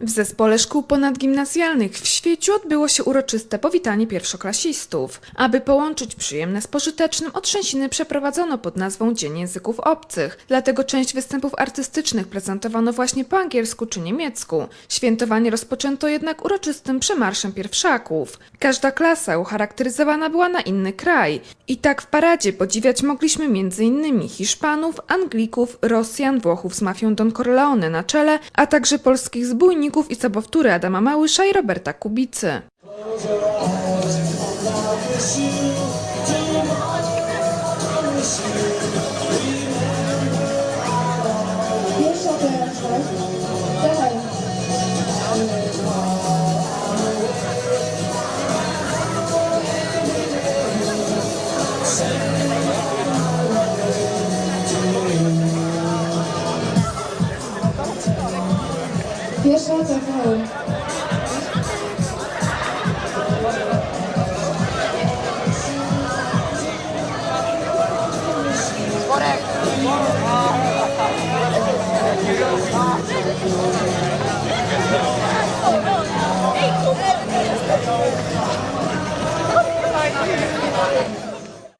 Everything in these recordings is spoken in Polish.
W zespole szkół ponadgimnazjalnych w Świeciu odbyło się uroczyste powitanie pierwszoklasistów. Aby połączyć przyjemne z pożytecznym, otrzęsiny przeprowadzono pod nazwą Dzień Języków Obcych, dlatego część występów artystycznych prezentowano właśnie po angielsku czy niemiecku. Świętowanie rozpoczęto jednak uroczystym przemarszem pierwszaków. Każda klasa ucharakteryzowana była na inny kraj. I tak w paradzie podziwiać mogliśmy m.in. Hiszpanów, Anglików, Rosjan, Włochów z mafią Don Corleone na czele, a także polskich zbójników i sobowtóry Adama Małysza i Roberta Kubicy. Pierwsza kolejność.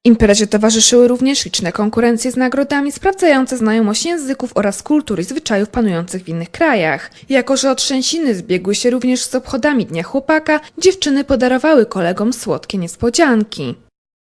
Imprezie towarzyszyły również liczne konkurencje z nagrodami sprawdzające znajomość języków oraz kultur i zwyczajów panujących w innych krajach. Jako, że otrzęsiny zbiegły się również z obchodami Dnia Chłopaka, dziewczyny podarowały kolegom słodkie niespodzianki.